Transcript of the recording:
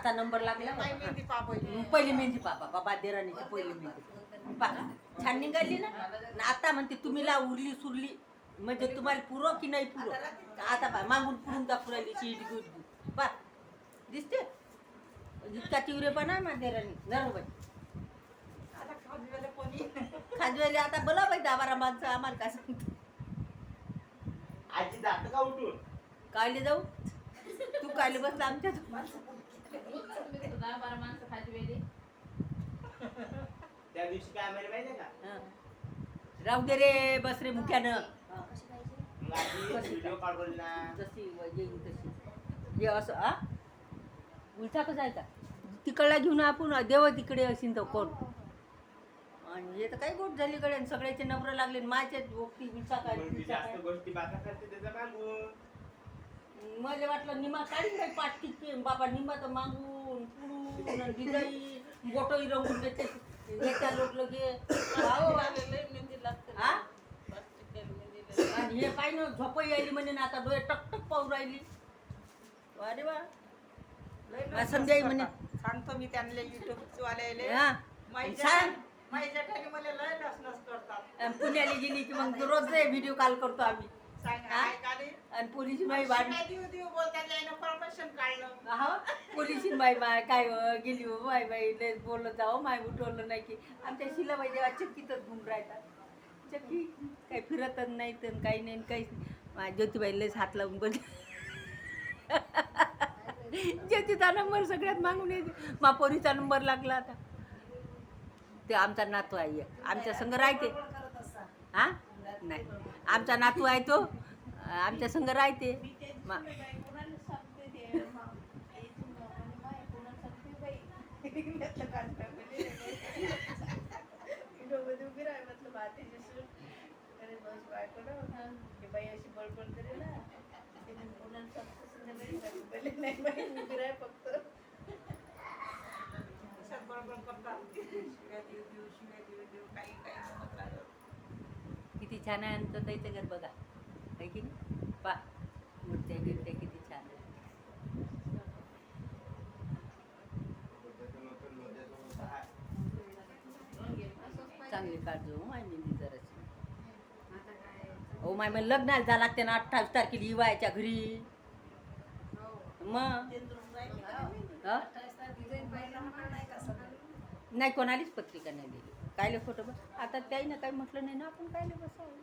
आता नंबर लागला. मेहंदी पहिली. मेहंदी पापा बाबा देराणीची पहिली मेहंदी. पा छान निघाली ना? न आता म्हणते तुम्ही ला उरली सुरली म्हणजे तुम्हाला पुरो की नाही पुरो? आता पा मागून पुरून दाखवू राहिली शीट गुट पा दिसते? इतका तीव्रपणा आहे माझ्या देराणी नरोबाई आता खाजवेले आता बोला बाई दहा बारा माणसं आम्हाला काय सांगतो? आजी जात का उठून? कायले जाऊ? तू कायले बसला आमच्या दहा बारा माणसं खाली वेळी त्या दिवशी काय आम्हाला का? हं. राहू दे रे बस रे मुख्यानं. हं. मग आजी व्हिडिओ काढून ना. जशी येईल तशी. हे असं आ उलटा कसा आहे का? तिकडला घेऊन आपण देव तिकडे असेल तर कोण? आणि हे तर काही गोट झाली कडे आणि सगळ्याचे नंबर लागले माझ्याच गोष्टी उलटा काय मग ती उलटा जास्त काय. गोष्टी बाका करते त्याचा मागून. मला वाटलं निमा काढीन काही पाठ टिकते बाबा निमा तर मागून. लगे हो. आणि पाय ना झोपही आली म्हणे ना आता डोळे टकटक पाहू राहिली. अरे वा. म्हणे. सांगतो मी त्यांना युट्यूब वाल्याले हा सांग. माझ्या ठिकाणी मला लय करतात. आणि पुण्याला गेली की मग रोज व्हिडिओ कॉल करतो आम्ही. सांग. आणि पोलिसी वाढ यायनं परमिशन पोलिसी बाई बाय काय हो, गेली हो बाय बाई लय हो, बोललं जाओ माय उठवलं नाही की. आमच्या शिलाबाई जेव्हा चक्कीतच घुम राहतात. चक्की काही फिरतच नाही तर काही नाही काहीच नाही. माझ्या ज्योतिबाई लयच हात लावून बोल ज्योतीचा नंबर सगळ्यात मागून येते. मा पोरीचा नंबर लागला आता. ते आमचा नातू आहे. आमच्या संग राहते. हा? नाही. आमचा नातू आहे तो. आमच्या संग राहते. मा अशात बरोबर करतात शिव्या देऊ देऊ शिव्या देऊ देऊ काही काही किती छान आहे आमचं ताईचं घर बघा. आहे की नाही? पा मूर्त्या गिरत्या किती छान आहे चांगली काळजी हो माय मेहंदी जराशी. हो माय मग लग्नाला जा लागते ना अठ्ठावीस तारखेला हिवायच्या घरी. मग? हं? नाही कोणालीच पत्रिका नाही दिली. कायले फोटो बस आता त्याही ना काही म्हटलं नाही ना आपण कायले बसावं?